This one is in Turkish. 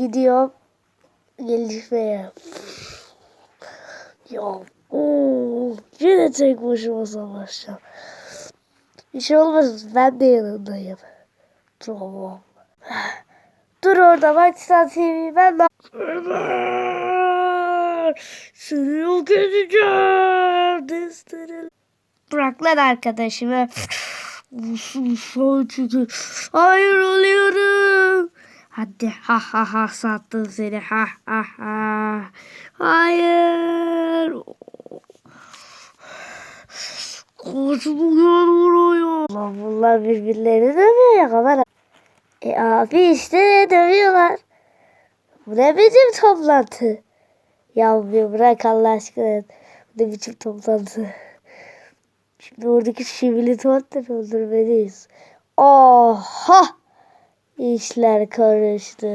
gidiyorum gelişmeye. Ya oo, yine tek başıma savaşacağım. Bir şey olmaz ben de yanındayım. Tamam. Dur orada Maçtan TV ben de... Seni yok edeceğim. Destinin. Bırak lan arkadaşımı. Hayır oluyorum. Hadi ha ha ha sattın seni ha ha ha. Hayır. Kaçmıyor vuruyor. Lan bunlar birbirlerini dövüyor ya kamera. E abi işte dövüyorlar. Bu ne biçim toplantı? Ya bir bırak Allah aşkına. Bu ne biçim toplantı? Şimdi oradaki şivili tuvaletleri öldürmeliyiz. Oha! İşler karıştı.